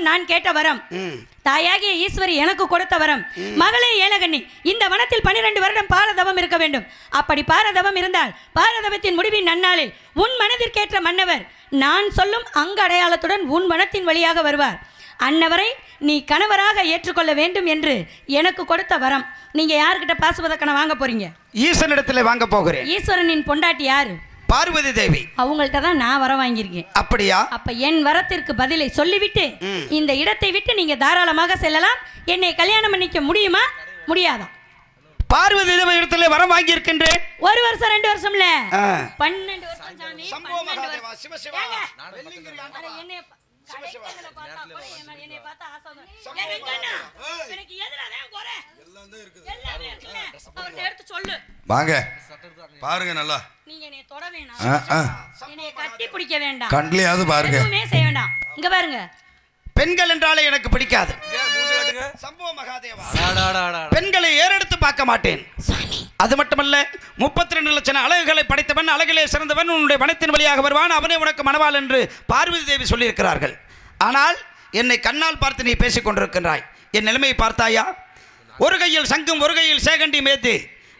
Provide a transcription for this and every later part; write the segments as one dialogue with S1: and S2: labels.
S1: காலம் நான் கேட்ட வரம். தாயாகிய ஈஸ்வரி எனக்கு கொடுத்த வரம். மகளே ஏலகண்ணி இந்த வனத்தில் பன்னிரண்டு வருடம் பாரதவம் இருக்க வேண்டும். அப்படி பாரதவம் இருந்தால் பாரதவத்தின் முடிவின் நன்னாளில் உன் மனதிற்கேற்ற மன்னவர் நான் சொல்லும் அங்க அடையாளத்துடன் உன் வனத்தின் வழியாக வருவார். அன்னவரை நீ கணவராக ஏற்றுக்கொள்ள வேண்டும் என்று எனக்கு கொடுத்த வரம். நீங்க யார்கிட்ட பாசுபதக்கணை வாங்க போறீங்க?
S2: ஈசனிடத்தில் வாங்க போகிறேன்.
S1: ஈஸ்வரனின் பொண்டாட்டி யாரு?
S2: பார்வதி தேவி.
S1: அவங்கள்ட்ட தான் நான் வரம் வாங்கியிருக்கேன்.
S2: அப்படியா?
S1: அப்ப என் வரத்திற்கு பதிலை சொல்லிவிட்டு. இந்த இடத்தை விட்டு நீங்க தாராளமாக செல்லலாம். என்னை கல்யாணம் பண்ணிக்க முடியுமா? முடியாதா?
S2: பார்வதி தேவி இடத்துல வரம் வாங்கி இருக்கின்றேன்
S1: ஒரு வருஷம் ரெண்டு வருஷம்ல? பன்னெண்டு வருஷம் சாமி. பார்த்தா ஆசை? எனக்கு குறை? எல்லாமே இருக்குல்ல? எடுத்து சொல்லு.
S3: வாங்க. பாருங்க நல்லா.
S1: நீங்க என்னைய தொட
S3: ஆ,
S1: வேணாம்.
S3: ஆ.
S1: என்னைய கட்டி பிடிக்க வேண்டாம்.
S3: கண்லயாவது பாருங்க.
S1: எதுவுமே செய்ய வேண்டாம். இங்க பாருங்க.
S2: பெண்கள் என்றாலே எனக்கு பிடிக்காது. சம்பவ மகாதேவா? பெண்களை ஏறெடுத்து பார்க்க மாட்டேன். அது மட்டுமல்ல முப்பத்தி ரெண்டு லட்சம் அழகுகளை படைத்தவன் அழகிலே சிறந்தவன் உன்னுடைய வனத்தின் வழியாக வருவான் அவனே உனக்கு மணவாள் என்று பார்வதி தேவி சொல்லியிருக்கிறார்கள். ஆனால் என்னை கண்ணால் பார்த்து நீ பேசிக் கொண்டிருக்கின்றாய். என் நிலைமையை பார்த்தாயா? ஒரு கையில் சங்கும் ஒரு கையில் சேகண்டி மேத்து.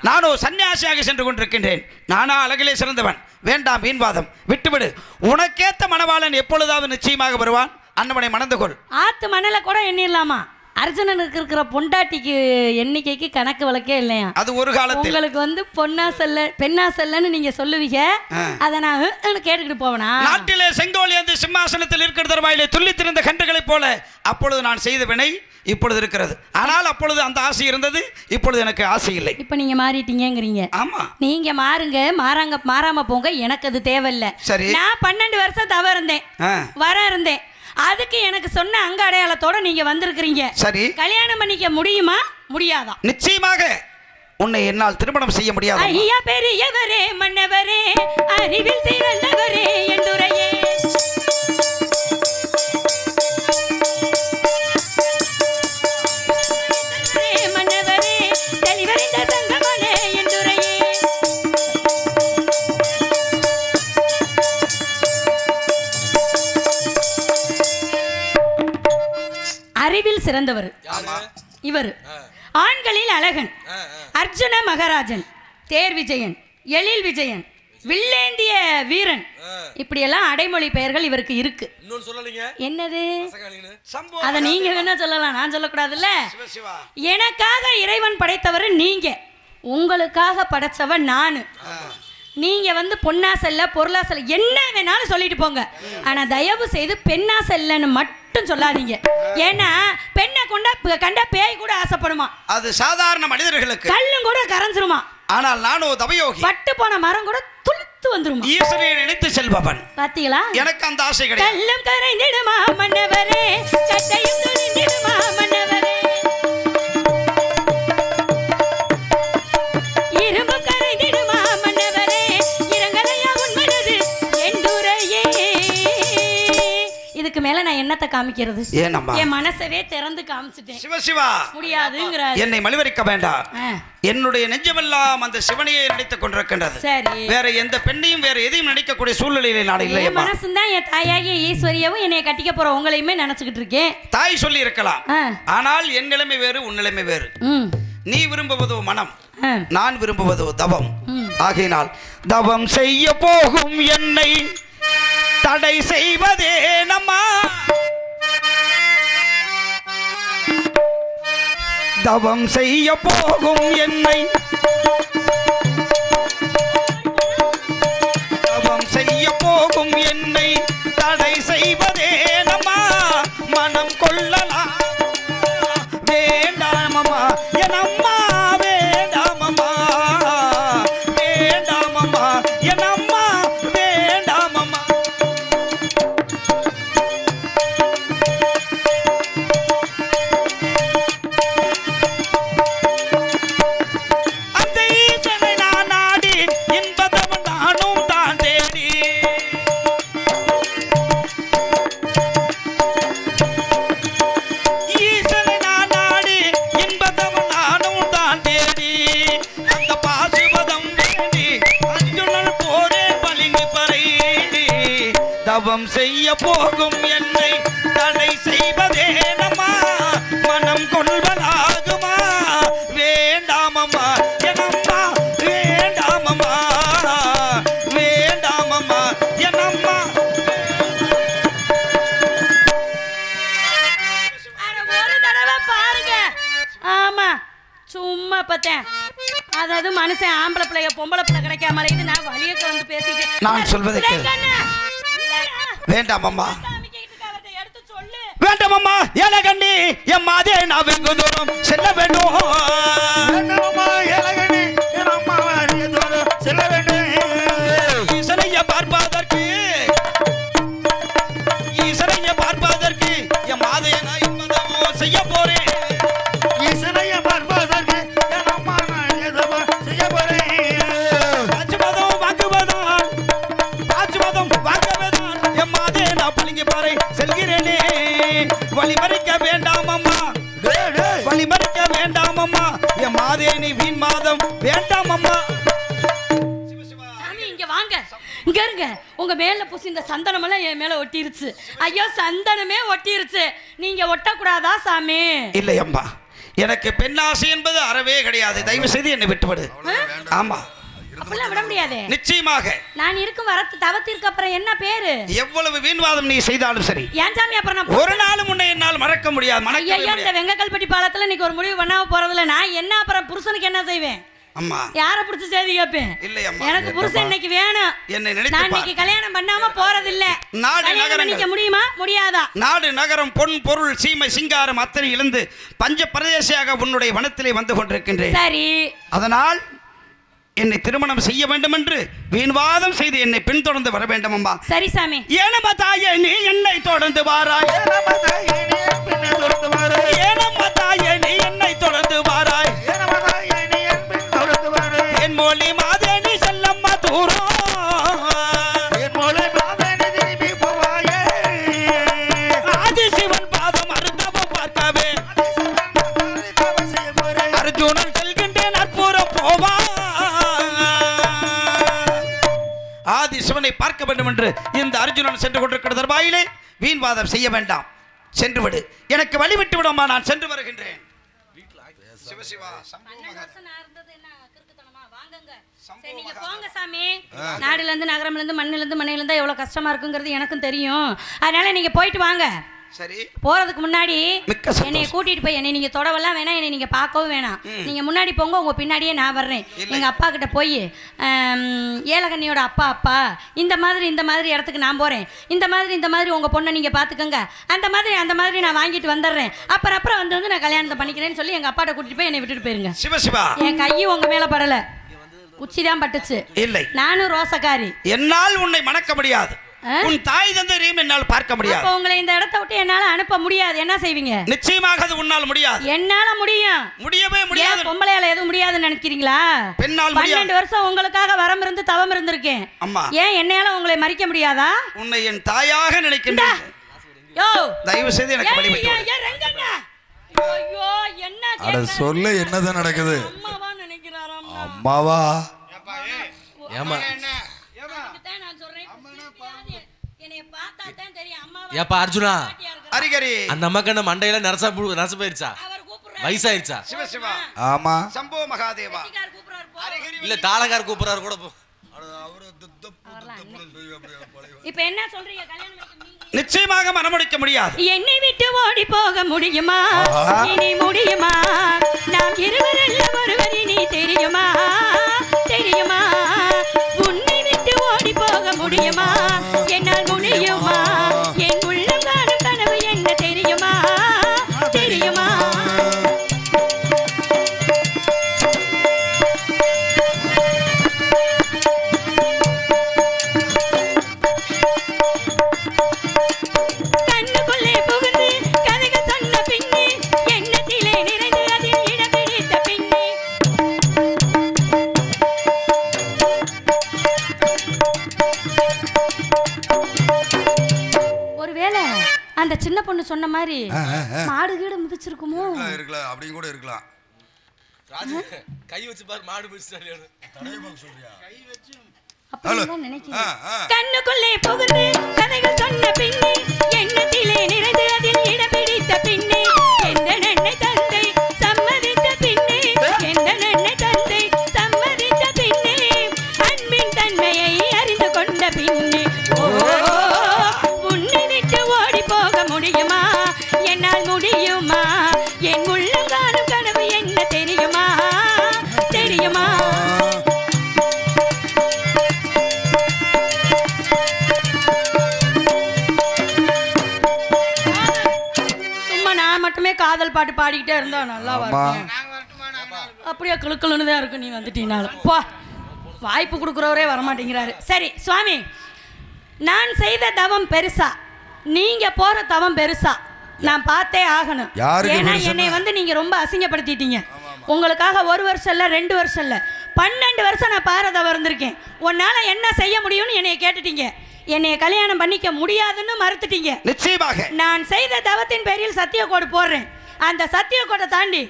S2: நானோ சன்னியாசியாக சென்று கொண்டிருக்கின்றேன். நானா அழகிலே சிறந்தவன். வேண்டாம் மீன்வாதம் விட்டுவிடு. உனக்கேத்த மணவாளன் எப்பொழுதாவது நிச்சயமாக வருவான்? அன்னவனை மணந்து கொள்.
S1: ஆத்து மணல கூட எண்ணிடலாமா? அர்ஜுனனுக்கு இருக்கிற பொண்டாட்டிக்கு எண்ணிக்கைக்கு கணக்கு வழக்கே இல்லையா?
S2: அது ஒரு காலத்தில்.
S1: உங்களுக்கு வந்து பொன்னா செல்ல பெண்ணா செல்லன்னு நீங்க சொல்லுவீங்க. அதை நான் கேட்டுக்கிட்டு போவனா?
S2: நாட்டிலே செங்கோல் அந்த சிம்மாசனத்தில் இருக்கிற தருவாயிலே துள்ளித்திருந்த கன்றுகளைப் போல அப்பொழுது நான் செய்த வினை இப்பொழுது இருக்கிறது. ஆனால் அப்பொழுது அந்த ஆசை இருந்தது இப்பொழுது எனக்கு ஆசை இல்லை.
S1: இப்போ நீங்க மாறிட்டீங்கங்கிறீங்க.
S2: ஆமா.
S1: நீங்க மாறுங்க மாறாங்க மாறாம போங்க எனக்கு அது தேவையில்ல.
S2: சரி.
S1: நான் பன்னெண்டு வருஷம் தவ இருந்தேன் வர இருந்தேன். அதுக்கு எனக்கு சொன்ன அங்க அடையாளத்தோட நீங்க வந்திருக்கிறீங்க.
S2: சரி.
S1: கல்யாணம் பண்ணிக்க முடியுமா? முடியாதா?
S2: நிச்சயமாக. உன்னை என்னால் திருமணம் செய்ய முடியாது
S1: ஐயா பெரியவரே மன்னவரே அறிவில் சிறந்தவரே என்றுரையே அறிவில் சிறந்தவர் இவர். ஆண்களில் அழகன். அர்ஜுன மகாராஜன். தேர் விஜயன். எழில் விஜயன். வில்லேந்திய வீரன். இப்படியெல்லாம் அடைமொழி பெயர்கள் இவருக்கு இருக்கு. என்னது? அதை நீங்க வேணா சொல்லலாம். நான் சொல்லக்கூடாதுல்ல? எனக்காக இறைவன் படைத்தவர் நீங்க. உங்களுக்காக படைச்சவன் நானு. நீங்க வந்து பொன்னா செல்ல பொருளா செல்ல என்ன வேணாலும் சொல்லிட்டு போங்க. ஆனா தயவு செய்து பெண்ணா செல்லன்னு மட்டும் சொல்லாதீங்க. ஏன்னா பெண்ணை கொண்டா கண்டா பேய் கூட ஆசைப்படுமா?
S2: அது சாதாரண மனிதர்களுக்கு.
S1: கல்லும் கூட கரைஞ்சிருமா?
S2: ஆனால் நானோ தவயோகி.
S1: பட்டு போன மரம் கூட துளுத்து வந்துருமா?
S2: ஈஸ்வரனை நினைத்து செல்பவன்.
S1: பாத்தீங்களா?
S2: எனக்கு அந்த ஆசை கிடையாது.
S1: கல்லும் கரைந்திடுமா மன்னவரே? சட்டையும் துணிந்திடுமா என்னத்தை காமிக்கிறது? என் மனசவே திறந்து காமிச்சிட்டேன்.
S2: சிவசிவா
S1: முடியாதுங்கிறாரு.
S2: என்னை மலிவரிக்க வேண்டாம். என்னுடைய நெஞ்சமெல்லாம் அந்த சிவனையை நினைத்துக் கொண்டிருக்கின்றது.
S1: சரி.
S2: வேற எந்த பெண்ணையும் வேற எதையும் நினைக்கக்கூடிய சூழ்நிலையிலே நான்
S1: என்
S2: இல்லையம்மா
S1: மனசுதான் என் தாயாகிய ஈஸ்வரியவும் என்னைய கட்டிக்க போற உங்களையுமே நினைச்சுக்கிட்டு இருக்கேன்.
S2: தாய் சொல்லி இருக்கலாம் ஆனால் என் நிலைமை வேறு உன் நிலைமை வேறு. நீ விரும்புவதோ மனம். நான் விரும்புவதோ தவம். ஆகையினால் தவம் செய்ய போகும் என்னை. தடை செய்வதே நம்மா. தவம் செய்ய போகும் என்னை.
S1: வந்து பேசிட்டு
S2: நான் சொல்வதை. வேண்டாம் அம்மா. வேண்டாம் அம்மா. ஏலகண்ணி என் மாதே நான் வெகு தூரம் செல்ல வேண்டும்?
S4: என்னம்மா
S2: வழி மறிக்க வேண்டாம் அம்மா
S4: டேய், டேய்.
S2: வழி மறிக்க வேண்டாம் அம்மா என் மாதே நீ வீண் மாதம் வேண்டாம் அம்மா
S1: சாமி இங்க வாங்க. இங்க இருங்க. உங்க மேல பூசி இந்த சந்தனம் எல்லாம் என் மேல ஒட்டிருச்சு. ஐயோ சந்தனமே ஒட்டிருச்சு. நீங்க ஒட்டக்கூடாதா சாமி?
S2: இல்லை அம்மா எனக்கு பெண்ணாசை என்பது அறவே கிடையாது. தயவு செய்து என்னை விட்டுவிடு. ஆமா.
S1: அப்படிலாம் விட முடியாது.
S2: நிச்சயமாக.
S1: நான் இருக்கும் வரத்து தவத்திற்கு அப்புறம் என்ன பேரு?
S2: எவ்வளவு வீண்வாதம் நீ செய்தாலும் சரி.
S1: ஏன் சாமி அப்புறம் நான்
S2: ஒரு நாள் முன்னே என்னால் மறக்க முடியாது மறக்கவே
S1: ஐயா இந்த. வெங்கக்கல்பட்டி பாலத்துல இன்னைக்கு ஒரு முடிவு பண்ணாம போறதுல நான் என்ன அப்புறம் புருஷனுக்கு என்ன செய்வேன்?
S2: அம்மா.
S1: யாரை பிடிச்சி செய்தி கேட்பேன்?
S2: இல்லை அம்மா.
S1: எனக்கு புருஷன் இன்னைக்கு வேணும்.
S2: என்னை
S1: நான். இன்னைக்கு கல்யாணம் பண்ணாம போறது இல்ல
S2: நாடு.
S1: பண்ணிக்க முடியுமா? முடியாதா?
S2: நாடு நகரம் பொன் பொருள் சீமை சிங்காரம் அத்தனை இழந்து பஞ்ச பிரதேசியாக உன்னுடைய வனத்திலே வந்து கொண்டிருக்கின்றேன்.
S1: சரி.
S2: அதனால் என்னை திருமணம் செய்ய வேண்டும் என்று வீண்வாதம் செய்து என்னை பின்தொடர்ந்து வர வேண்டும் அம்மா
S1: சரி சாமி.
S2: ஏனம்மா தாயே நீ என்னை தொடர்ந்து வாராய்.
S4: நம்ம தாயே, நீ என் பின்னே தொடர்ந்து வாரு.
S2: ஏனம்மா தாயே நீ என்னை தொடர்ந்து வாராய். சிவனை பார்க்க வேண்டும் என்று இந்த அர்ஜுனன் சென்று கொண்டிருக்கிற தர்பாயிலே வீண்வாதம் செய்ய வேண்டாம். சென்று விடு. எனக்கு வழி விட்டு விடுமா நான் சென்று வருகின்றேன். சிவசிவா
S1: போங்க சாமி நாடுல இருந்து நகரம்ல இருந்து மண்ணுல இருந்து மண்ணில இருந்து எவ்வளவு கஷ்டமா இருக்குங்கிறது எனக்கும் தெரியும். அதனால நீங்க போயிட்டு வாங்க.
S2: சரி.
S1: போறதுக்கு முன்னாடி. என்னைய கூட்டிட்டு போய் என்னை நீங்க தொடவெல்லாம் வேணாம் என்னை நீங்க பார்க்கவும் வேணாம். நீங்க முன்னாடி போங்க உங்க பின்னாடியே நான் வர்றேன். எங்க அப்பா கிட்ட போய் ஏலகண்ணியோட அப்பா அப்பா இந்த மாதிரி இந்த மாதிரி இடத்துக்கு நான் போறேன். இந்த மாதிரி இந்த மாதிரி உங்க பொண்ணை நீங்க பாத்துக்கோங்க அந்த மாதிரி அந்த மாதிரி நான் வாங்கிட்டு வந்துடுறேன். அப்புறம் அப்புறம் வந்து வந்து நான் கல்யாணத்தை பண்ணிக்கிறேன்னு சொல்லி எங்க அப்பாட்ட கூட்டிட்டு போய் என்னை விட்டுட்டு போயிருங்க.
S2: சிவசிவா
S1: என் கையும் உங்க மேல படல. குச்சி தான் பட்டுச்சு.
S2: இல்லை.
S1: நானும் ரோசக்காரி.
S2: என்னால் உன்னை மணக்க முடியாது? உன் தாய் தந்தையரையும் என்னால் பார்க்க முடியாது.
S1: அப்போ உங்களை இந்த இடத்த விட்டு என்னால அனுப்ப முடியாது. என்ன செய்வீங்க?
S2: நிச்சயமாக அது உன்னால் முடியாது.
S1: என்னால முடியும்.
S2: முடியவே முடியாது.
S1: பொம்பளையால எதுவும் முடியாதுன்னு நினைக்கிறீங்களா?
S2: பெண்ணால்
S1: பன்னெண்டு வருஷம் உங்களுக்காக வரம் இருந்து தவம் இருந்திருக்கேன்.
S2: அம்மா.
S1: ஏன் என்னையால உங்களை மறிக்க முடியாதா?
S2: உன்னை என் தாயாக நினைக்கின்றேன்.
S1: யோ.
S2: தயவு செய்து எனக்கு.
S1: ஐயோ என்ன
S3: அட? சொல்ல என்னதான் நடக்குது?
S1: அம்மாவா நினைக்கிறாராம்
S3: அம்மாவா?
S5: ஏமா
S1: அதுக்குத்தான் நான் சொல்றேன் திருப்பியாவது என்னைய பார்த்தா தான் தெரியும் அம்மாவா
S5: ஏப்பா அர்ஜுனா.
S2: அரிகரி
S5: அந்த அம்மாக்கு என்ன மண்டையில நரசா புழு நரசு போயிருச்சா வயசாயிருச்சா
S2: சிவசிவா
S3: ஆமா
S2: சம்போ மகாதேவா.
S5: இல்ல தாளகார் கூப்பிடுறாரு கூட போ
S1: இப்ப என்ன சொல்றீங்க
S2: நிச்சயமாக மனமுடிக்க முடியாது
S1: என்னை விட்டு ஓடி போக முடியுமா இனி முடியுமா நாம் இருவரல்ல ஒருவர் இனி தெரியுமா தெரியுமா உன்னை விட்டு ஓடி போக முடியுமா சின்ன மாதிரி. மாடு கீடு மிதிச்சிருக்குமோ?
S3: இருக்கலாம், இருக்கலாம். அப்படியும் கூட இருக்கலாம்.
S5: ராஜு கை வச்சு பாரு மாடு பிடிச்சிட்டாரு
S1: அப்படின்னு
S3: ஆ,
S1: நினைக்கிறேன்.
S3: ஆ.
S1: கண்ணுக்குள்ளே புகுந்து கதைகள் சொன்ன பின்னே எண்ணத்திலே நிறைந்து அதில் இடம் பிடித்த காதல் பாட்டு பாடிக்கிட்டே இருந்தா நல்லா
S3: ஆமா.
S1: வரும். அப்படியே கிளுக்கிளுன்னு தான் இருக்கு. நீ வந்துட்டீனாலும். போ. வாய்ப்பு கொடுக்குறவரே வரமாட்டேங்கிறாரு. சரி சுவாமி. நான் செய்த தவம் பெருசா? நீங்க போற தவம் பெருசா? நான் பார்த்தே ஆகணும். ஏன்னா? என்னை வந்து நீங்க ரொம்ப அசிங்கப்படுத்திட்டீங்க. உங்களுக்காக ஒரு வருஷம் இல்ல ரெண்டு வருஷம் இல்ல. பன்னெண்டு வருஷம் நான் பாரதவம் இருந்திருக்கேன். உன்னால என்ன செய்ய முடியும்னு என்னைய கேட்டுட்டீங்க. என்னைய கல்யாணம் பண்ணிக்க முடியாதுன்னு மறுத்துட்டீங்க.
S2: நிச்சயமாக.
S1: நான் செய்த தவத்தின் பேரில் சத்தியக்கோடு போடுறேன். அந்த சத்தியக்கோட்டை தாண்டி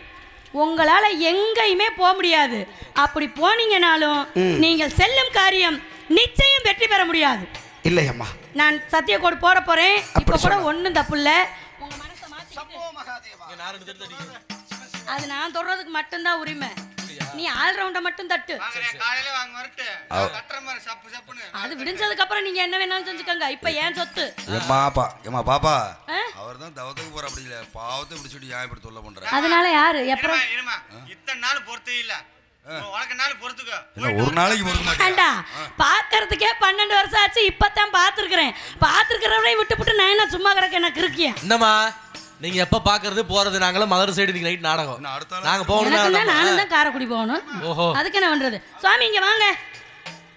S1: உங்களால எங்கேயுமே போக முடியாது. அப்படி போனீங்கனாலும் நீங்கள் செல்லும் காரியம் நிச்சயம் வெற்றி பெற முடியாது.
S2: இல்லை அம்மா
S1: நான் சத்தியக்கோடு போட போறேன். இப்ப கூட. ஒண்ணும் தப்பு இல்ல. உங்க மனசை
S5: அடிக்கிறேன்
S1: அது நான் தொடுறதுக்கு மட்டும்தான் உரிமை. நீ ஆல் ரவுண்டை மட்டும் தட்டு.
S4: காலையில வாங்க வரட்டு. கட்டுற மாதிரி சப்பு சப்புன்னு.
S1: அது விடிஞ்சதுக்கு அப்புறம் நீங்க என்ன வேணாலும் செஞ்சுக்கோங்க. இப்ப ஏன் சொத்து?
S3: பாப்பா.
S1: ஆ?
S3: அவர் தான் தவத்துக்கு போற அப்படி இல்ல பாவத்தை பிடிச்சிட்டு ஏன் இப்படி தொல்லை பண்ற
S1: அதனால யாரு? எப்பறம்
S4: இருமா இத்தனை நாள் பொறுத்து இல்ல. உனக்கு நாள் பொறுத்துக்கோ.
S3: இல்ல ஒரு நாளைக்கு
S1: பார்க்கறதுக்கே பன்னெண்டு வருஷம் ஆச்சு இப்பதான் பார்த்துருக்குறேன் பார்த்துருக்கிறவரை விட்டு விட்டு நான் என்ன சும்மா கிடக்க எனக்கு இருக்கியா
S5: என்னம்மா நீங்க எப்ப பாக்குறது போறது நாங்களும் மதுரை சைடு இன்னைக்கு நைட் நாடகம்? நாங்க போகணும்
S1: நானும் தான் காரைக்குடி போகணும்.
S5: ஓஹோ.
S1: அதுக்கு என்ன பண்றது? சுவாமி இங்க வாங்க.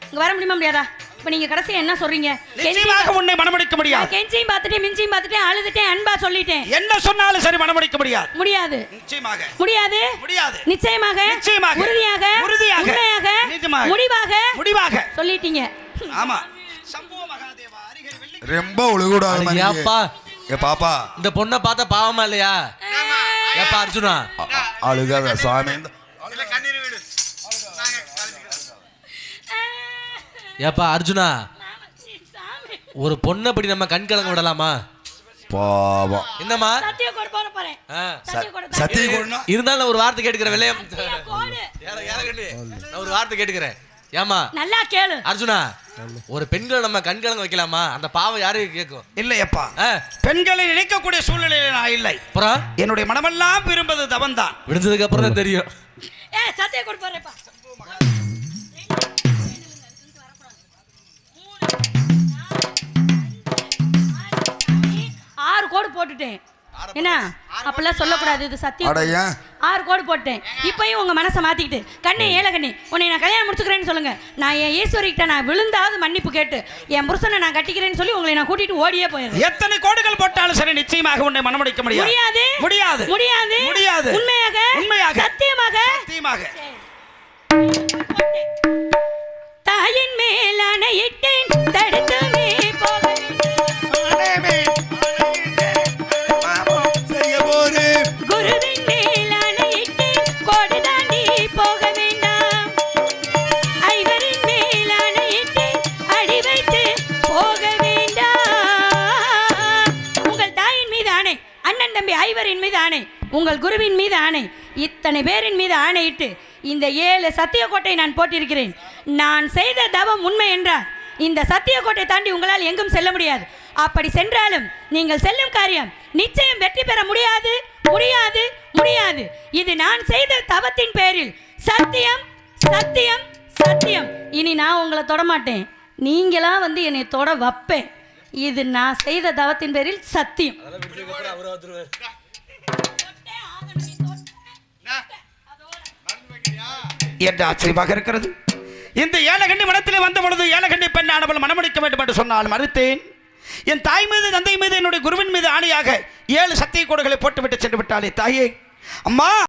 S1: இங்க வர முடியுமா முடியாதா? இப்ப நீங்க கடைசியா என்ன சொல்றீங்க?
S2: நிச்சயமாக உன்னை மனமுடிக்க முடியாது.
S1: கெஞ்சியும் பார்த்துட்டேன் மிஞ்சியும் பார்த்துட்டேன் அழுதுட்டேன் அன்பா சொல்லிட்டேன்.
S2: என்ன சொன்னாலும் சரி மனமுடிக்க முடியாது.
S1: முடியாது.
S2: நிச்சயமாக.
S1: முடியாது?
S2: முடியாது.
S1: நிச்சயமாக?
S2: நிச்சயமாக.
S1: உறுதியாக?
S2: உறுதியாக.
S1: உண்மையாக. முடிவாக?
S2: முடிவாக.
S1: சொல்லிட்டீங்க.
S2: ஆமா. சம்புவ மகாதேவா
S3: ரொம்ப ஒழுகுடாது
S5: ஏப்பா?
S3: ஏ பாப்பா.
S5: இந்த பொண்ணை பார்த்தா பாவமா இல்லையா? ஏப்பா அர்ஜுனா.
S3: அழுகாத சாமி.
S5: ஏப்பா அர்ஜுனா ஒரு பொண்ணை அப்படி நம்ம கண் கலங்க விடலாமா?
S3: பாவம்.
S5: என்னம்மா?
S1: தான்.
S5: இருந்தாலும் நான் ஒரு வார்த்தை கேட்டுக்கிறேன். நான் ஒரு வார்த்தை கேட்டுக்கிறேன். ஏமா
S1: நல்லா கேளு.
S5: அர்ஜுனா ஒரு பெண்களை நம்ம கண் கலங்க வைக்கலாமா? அந்த பாவம் யாரு கேட்கும்?
S2: இல்லையப்பா.
S5: ஆ,
S2: பெண்களை நினைக்கக்கூடிய சூழ்நிலையில் நான் இல்லை.
S5: அப்புறம்?
S2: என்னுடைய மனமெல்லாம் விரும்புவது தவன்தான்
S5: விடுஞ்சதுக்கு அப்புறம் தான் தெரியும்.
S1: ஏ சத்திய கோடு கோடு போட்டுட்டேன். என்ன? அப்பெல்லாம் சொல்லக்கூடாது இது சத்தியம். ஆறு கோடு போட்டேன். இப்பயும் உங்க மனசை மாத்திக்கிட்டு கண்ணே ஏல கண்ணே உன்னை நான் கல்யாணம் முடிச்சுக்கிறேன்னு சொல்லுங்க. நான் என் ஈஸ்வரிக்கிட்ட நான் விழுந்தாவது மன்னிப்பு கேட்டு என் புருஷனை நான் கட்டிக்கிறேன்னு சொல்லி உங்களை நான் கூட்டிட்டு ஓடியே போயிடுறேன்.
S2: எத்தனை கோடுகள் போட்டாலும் சரி நிச்சயமாக உன்னை மனமுடிக்க முடியாது.
S1: முடியாது.
S2: முடியாது.
S1: முடியாது.
S2: முடியாது.
S1: உண்மையாக.
S2: உண்மையாக.
S1: சத்தியமாக.
S2: சத்தியமாக.
S1: தாயின் மேல் அணையிட்டேன். தடுத்துமே தம்பி மீது ஆணை உங்கள் குருவின் மீது ஆணை இத்தனை பேரின் மீது ஆணையிட்டு இந்த ஏழு சத்தியக்கோட்டை நான் போட்டிருக்கிறேன். நான் செய்த தவம் உண்மை என்றார் இந்த சத்தியக்கோட்டை தாண்டி உங்களால் எங்கும் செல்ல முடியாது. அப்படி சென்றாலும் நீங்கள் செல்லும் காரியம் நிச்சயம் வெற்றி பெற முடியாது முடியாது முடியாது. இது நான் செய்த தவத்தின் பேரில் சத்தியம் சத்தியம் சத்தியம். இனி நான் உங்களை தொடமாட்டேன். நீங்களா வந்து என்னை தொட வைப்பேன். இது நான் செய்த தவத்தின் பேரில் சத்தியம்.
S2: என்று ஆச்சரியமாக இருக்கிறது. இந்த ஏலகண்டி மனத்தில் வந்த பொழுது ஏலகண்டி பெண் ஆனவள் மனமுடிக்க வேண்டும் என்று சொன்னால் மறுத்தேன். என் தாய் மீது தந்தை மீது என்னுடைய குருவின் மீது ஆணையாக ஏழு சத்திய கோடுகளை போட்டுவிட்டு சென்று விட்டாளே தாயே. அம்மா!